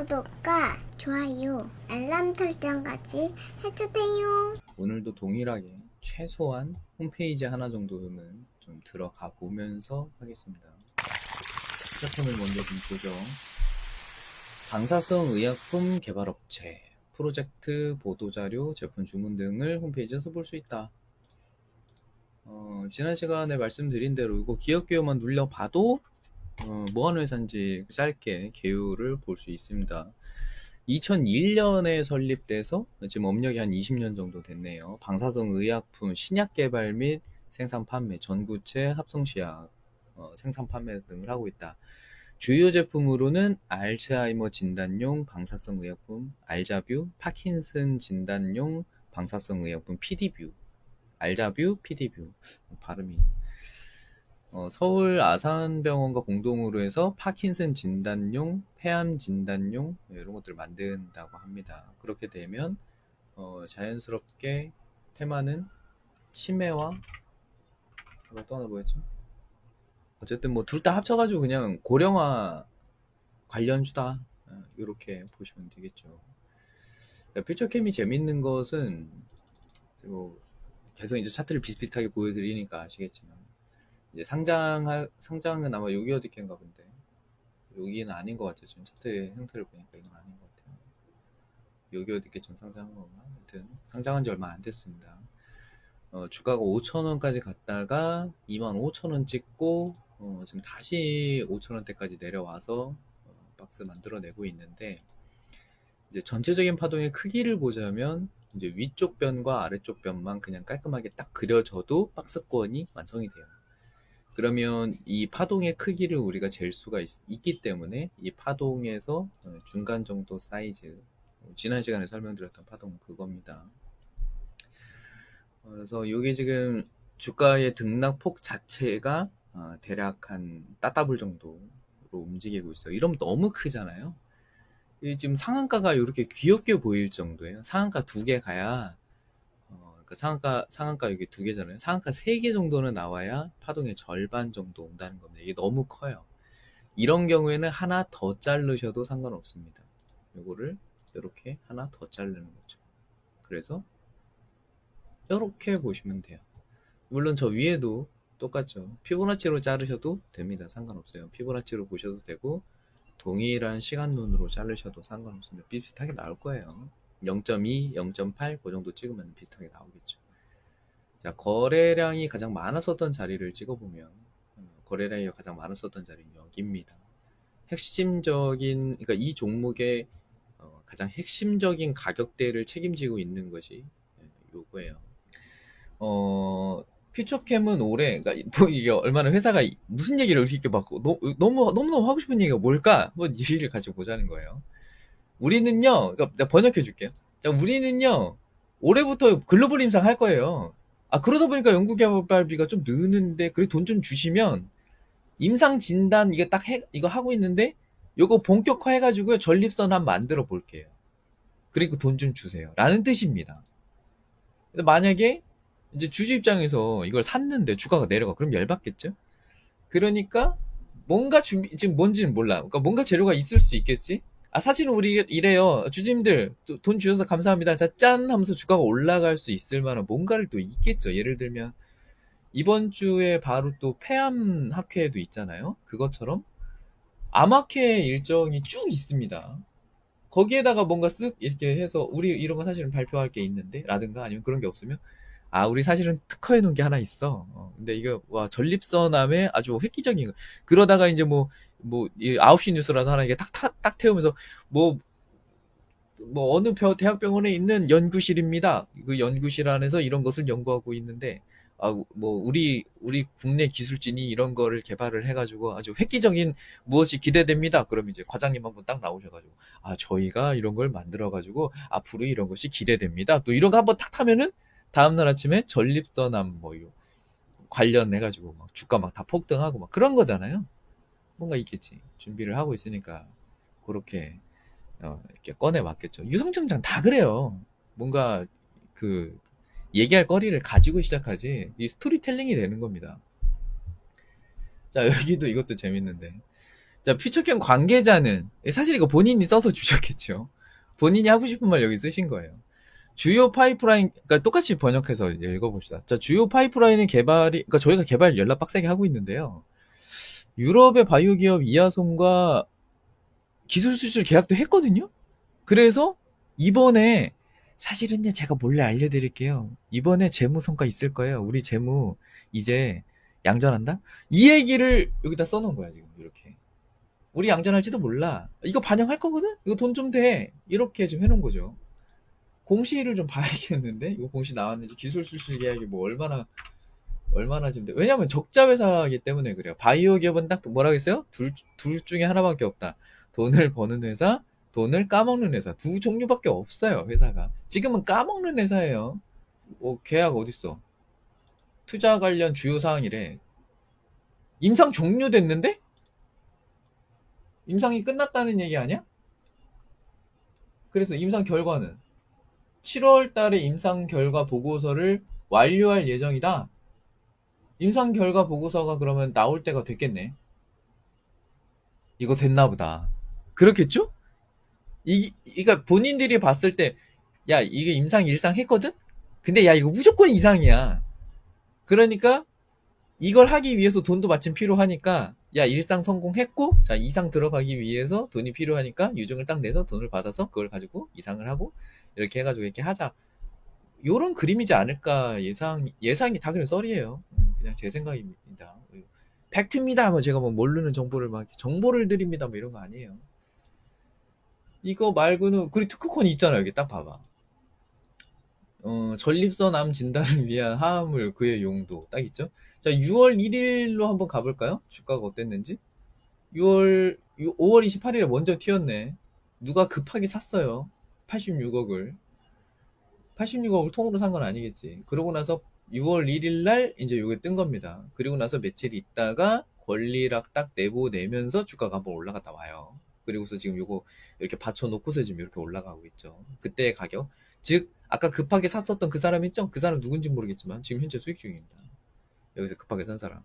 구독과 좋아요, 알람 설정까지 해주세요. 오늘도 동일하게 최소한 홈페이지 하나 정도는 좀 들어가 보면서 하겠습니다. 시작품을 먼저 좀 보죠. 방사성 의약품 개발업체, 프로젝트, 보도자료, 제품 주문 등을 홈페이지에서 볼 수 있다. 어, 지난 시간에 말씀드린 대로 이거 기업 개요만 눌려봐도 어, 뭐 하는 회사인지 짧게 개요를 볼 수 있습니다. 2001년에 설립돼서 지금 업력이 한 20년 정도 됐네요. 방사성 의약품 신약 개발 및 생산 판매, 전구체 합성 시약 어, 생산 판매 등을 하고 있다. 주요 제품으로는 알츠하이머 진단용 방사성 의약품 알자뷰, 파킨슨 진단용 방사성 의약품 피디뷰, 알자뷰, 피디뷰 발음이 어, 서울 아산병원과 공동으로 해서 파킨슨 진단용, 폐암 진단용 네, 이런 것들을 만든다고 합니다. 그렇게 되면 어, 자연스럽게 테마는 치매와 아까 또 하나 뭐였죠? 어쨌든 뭐 둘 다 합쳐가지고 그냥 고령화 관련주다 이렇게 보시면 되겠죠. 퓨처캠이 재밌는 것은 뭐 계속 이제 차트를 비슷비슷하게 보여드리니까 아시겠지만 이제 상장 상장은 아마 여기 어디 캔가 본데 여기는 아닌 것 같아요. 지금 차트의 형태를 보니까 이건 아닌 것 같아요. 여기 어디 게좀 상장한 건가? 아무튼 상장한 지 얼마 안 됐습니다. 어, 주가가 5,000원까지 갔다가 25,000원 찍고 어, 지금 다시 5,000원대까지 내려와서 어, 박스 만들어내고 있는데 이제 전체적인 파동의 크기를 보자면 이제 위쪽 변과 아래쪽 변만 그냥 깔끔하게 딱 그려져도 박스권이 완성이 돼요. 그러면 이 파동의 크기를 우리가 잴 수가 있, 기 때문에 이 파동에서 어, 중간 정도 사이즈 지난 시간에 설명드렸던 파동 그겁니다. 그래서 이게 지금 주가의 등락폭 자체가 어, 대략 한 따따블 정도로 움직이고 있어요. 이러면 너무 크잖아요. 이 지금 상한가가 이렇게 귀엽게 보일 정도예요. 상한가 두 개 가야 어, 그 상한가 상한가 여기 두 개잖아요. 상한가 세 개 정도는 나와야 파동의 절반 정도 온다는 겁니다. 이게 너무 커요. 이런 경우에는 하나 더 자르셔도 상관없습니다. 요거를 이렇게 하나 더 자르는 거죠. 그래서 이렇게 보시면 돼요. 물론 저 위에도 똑같죠. 피보나치로 자르셔도 됩니다. 상관없어요. 피보나치로 보셔도 되고 동일한 시간론으로 자르셔도 상관없습니다. 비슷하게 나올 거예요. 0.2, 0.8 그 정도 찍으면 비슷하게 나오겠죠. 자, 거래량이 가장 많았었던 자리를 찍어보면 어, 거래량이 가장 많았었던 자리는 여기입니다. 핵심적인 그러니까 이 종목의 어, 가장 핵심적인 가격대를 책임지고 있는 것이 예, 요거예요. 어, 퓨처캠은 올해, 그러니까 뭐 이게 얼마나 회사가 무슨 얘기를 이렇게 막 너무 너무 너무 하고 싶은 얘기가 뭘까? 한번 얘기를 가지고 보자는 거예요. 우리는요, 그러니까 번역해 줄게요. 자, 우리는요, 올해부터 글로벌 임상 할 거예요. 아, 그러다 보니까 연구개발비가 좀 느는데, 그래 돈 좀 주시면, 임상 진단, 이거 딱 해, 이거 하고 있는데, 요거 본격화 해가지고요, 전립선 한 만들어 볼게요. 그리고 돈 좀 주세요. 라는 뜻입니다. 만약에, 이제 주주 입장에서 이걸 샀는데 주가가 내려가. 그럼 열받겠죠? 그러니까, 뭔가 준비, 지금 뭔지는 몰라. 그러니까 뭔가 재료가 있을 수 있겠지? 아, 사실은 우리 이래요. 주주님들, 또돈 주셔서 감사합니다. 자, 짠! 하면서 주가가 올라갈 수 있을 만한 뭔가를 또 있겠죠. 예를 들면, 이번 주에 바로 또 폐암 학회도 있잖아요. 그것처럼, 암학회 일정이 쭉 있습니다. 거기에다가 뭔가 쓱 이렇게 해서, 우리 이런 거 사실은 발표할 게 있는데, 라든가 아니면 그런 게 없으면, 아, 우리 사실은 특허해 놓은 게 하나 있어. 어, 근데 이거, 와, 전립선암에 아주 획기적인 거. 그러다가 이제 뭐, 뭐, 이 9시 뉴스라도 하나 이게 딱, 딱, 딱 태우면서, 뭐, 뭐, 어느 벼- 대학병원에 있는 연구실입니다. 그 연구실 안에서 이런 것을 연구하고 있는데, 아, 뭐, 우리, 우리 국내 기술진이 이런 거를 개발을 해가지고 아주 획기적인 무엇이 기대됩니다. 그럼 이제 과장님 한번 딱 나오셔가지고, 아, 저희가 이런 걸 만들어가지고, 앞으로 이런 것이 기대됩니다. 또 이런 거 한번 탁 하면은, 다음날 아침에 전립선암 뭐, 요 관련해가지고 막 주가 막 다 폭등하고 막 그런 거잖아요. 뭔가 있겠지. 준비를 하고 있으니까 그렇게 어, 이렇게 꺼내 왔겠죠. 유성증장 다 그래요. 뭔가 그 얘기할 거리를 가지고 시작하지 이 스토리텔링이 되는 겁니다. 자 여기도 이것도 재밌는데 자, 퓨처캠 관계자는 사실 이거 본인이 써서 주셨겠죠. 본인이 하고 싶은 말 여기 쓰신 거예요. 주요 파이프라인, 그러니까 똑같이 번역해서 읽어봅시다. 자, 주요 파이프라인의 개발이, 그러니까 저희가 개발 연락 빡세게 하고 있는데요. 유럽의 바이오 기업 이하솜과 기술 수출 계약도 했거든요. 그래서 이번에 사실은요 제가 몰래 알려드릴게요. 이번에 재무 성과 있을 거예요. 우리 재무 이제 양전한다. 이 얘기를 여기다 써놓은 거야 지금 이렇게. 우리 양전할지도 몰라. 이거 반영할 거거든. 이거 돈 좀 돼. 이렇게 지금 해놓은 거죠. 공시를 좀 봐야겠는데 이거 공시 나왔는지 기술 수출 계약이 뭐 얼마나 얼마나 지금 돼. 왜냐면 적자 회사이기 때문에 그래요. 바이오 기업은 딱 뭐라고 했어요? 둘, 둘 중에 하나밖에 없다. 돈을 버는 회사, 돈을 까먹는 회사. 두 종류밖에 없어요, 회사가. 지금은 까먹는 회사예요. 어, 계약 어딨어? 투자 관련 주요 사항이래. 임상 종료됐는데? 임상이 끝났다는 얘기 아니야? 그래서 임상 결과는 7월 달에 임상 결과 보고서를 완료할 예정이다. 임상 결과 보고서가 그러면 나올 때가 됐겠네. 이거 됐나 보다. 그렇겠죠? 이, 그러니까 본인들이 봤을 때, 야, 이게 임상 일상 했거든? 근데 야, 이거 무조건 이상이야. 그러니까, 이걸 하기 위해서 돈도 마침 필요하니까, 야, 일상 성공했고, 자, 이상 들어가기 위해서 돈이 필요하니까, 유증을 딱 내서 돈을 받아서 그걸 가지고 이상을 하고, 이렇게 해가지고 이렇게 하자. 요런 그림이지 않을까 예상, 예상이 다 그냥 썰이에요. 음, 그냥 제 생각입니다. 팩트입니다. 뭐 제가 뭐 모르는 정보를 막 정보를 드립니다. 뭐 이런 거 아니에요. 이거 말고는 그리고 특허콘이 있잖아 여기 딱 봐봐. 어, 전립선 암 진단을 위한 화합물 그의 용도 딱 있죠. 자 6월 1일로 한번 가볼까요? 주가가 어땠는지. 6월 5월 28일에 먼저 튀었네. 누가 급하게 샀어요. 86억을. 86억을 통으로 산 건 아니겠지. 그러고 나서 6월 1일 날 이제 요게 뜬 겁니다. 그리고 나서 며칠 있다가 권리락 딱 내보 내면서 주가가 한번 올라갔다 와요. 그리고서 지금 요거 이렇게 받쳐놓고서 지금 이렇게 올라가고 있죠. 그때의 가격. 즉, 아까 급하게 샀었던 그 사람 있죠? 그 사람 누군지 모르겠지만 지금 현재 수익 중입니다. 여기서 급하게 산 사람.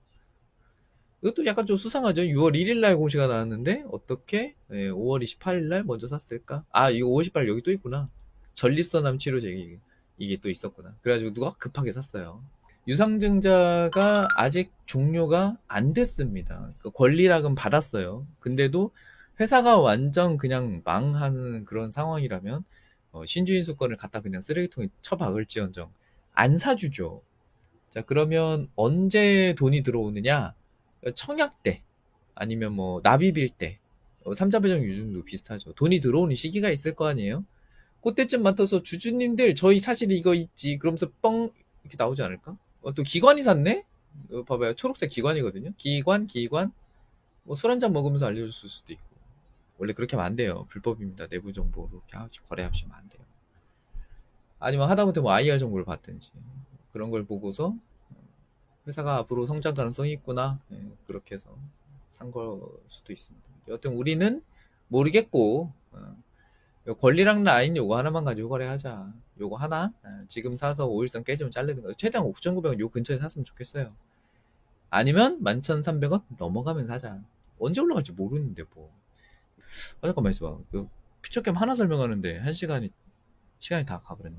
이것도 약간 좀 수상하죠. 6월 1일 날 공시가 나왔는데 어떻게 예, 5월 28일 날 먼저 샀을까? 아, 이거 5월 28일 여기 또 있구나. 전립선암 치료제 이게, 이게 또 있었구나. 그래가지고 누가 급하게 샀어요. 유상증자가 아직 종료가 안 됐습니다. 그러니까 권리락은 받았어요. 근데도 회사가 완전 그냥 망하는 그런 상황이라면 어, 신주인 수건을 갖다 그냥 쓰레기통에 처박을지언정 안 사주죠. 자 그러면 언제 돈이 들어오느냐? 청약 때 아니면 뭐 납입일 때 어, 삼자배정 유증도 비슷하죠. 돈이 들어오는 시기가 있을 거 아니에요? 그때쯤 맡아서 주주님들 저희 사실 이거 있지 그러면서 뻥 이렇게 나오지 않을까? 어, 또 기관이 샀네? 어, 봐봐요 초록색 기관이거든요. 기관 기관 뭐 술 한잔 먹으면서 알려줬을 수도 있고 원래 그렇게 하면 안 돼요. 불법입니다. 내부 정보로 이렇게 하- 거래하시면 안 돼요. 아니면 하다못해 뭐 IR 정보를 받든지 그런 걸 보고서 회사가 앞으로 성장 가능성이 있구나 예, 그렇게 해서 산 걸 수도 있습니다. 여튼 우리는 모르겠고 권리랑 라인 요거 하나만 가지고 거래하자. 요거 하나 어, 지금 사서 5일선 깨지면 잘리는 거. 최대한 9,900원 요 근처에 샀으면 좋겠어요. 아니면 11,300원 넘어가면 사자. 언제 올라갈지 모르는데 뭐. 아, 잠깐만 있어봐. 그 퓨처캠 하나 설명하는데 한 시간이 시간이 다 가버렸네.